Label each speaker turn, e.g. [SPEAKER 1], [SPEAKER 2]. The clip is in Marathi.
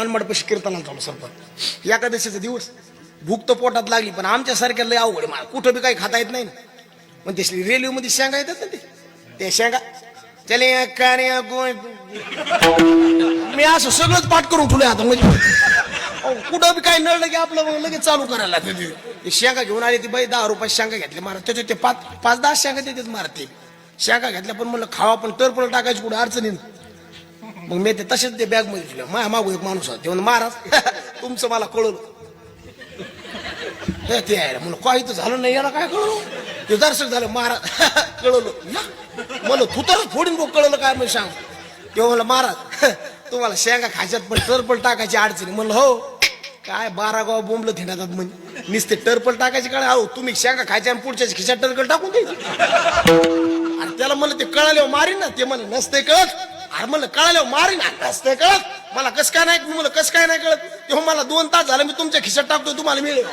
[SPEAKER 1] मनमाडपाशी कीर्तनाला चालू सरपंच. एकादशीचा दिवस. भूक तर पोटात लागली पण आमच्यासारख्या लय अवघड आहे. मला कुठं बी काही खाता येत नाही ना. पण ते रेल्वे मध्ये शेंगा येतात ना ते. ते शेंगा. चले कार्य मी असं सगळंच पाठ करून ठेवलं आता म्हणजे. कुठं बी काय नळलं की आपलं मग लगेच चालू करायला लागतं ते. शेंगा घेऊन आली ती बाई दहा रुपये शेंगा घेतले मारा त्याच्यात ते पाच पाच दहा शेंगा देतात मारते ते. शेंगा घेतल्या पण म्हणलं खावा पण टरपण टाकायची कुठं अडचणी मग मी ते तसेच ते बॅगमध्ये ठेवलं. माझ्या मागू एक माणूस होता. ते म्हणून महाराज तुमचं मला कळलं. ते आहे म्हणून काही तर झालं नाही याला काय कळवलं ते दर्शक झालं महाराज कळलं. मला तू तर फोडून बघ कळलं काय म्हणून सांग. तेव्हा म्हणलं महाराज तुम्हाला शेंगा खायच्यात पण टरपल टाकायची अडचणी म्हणलं हो. काय बारा गाव बोंबलं थिंडातात म्हणजे नुसते टरपल टाकायचे काय अहो तुम्ही शेंगा खायच्या आणि पुढच्या खिशात टरकल टाकून द्यायची. आणि त्याला म्हणलं ते कळाले मारीन ना. ते मला नसते कळत. अरे मला कळालं मारीन कस नाही कळत. मला कस काय नाही मला कस काय नाही कळत. तेव्हा मला दोन तास झालं मी तुमच्या खिशात टाकतो तुम्हाला मिळेल.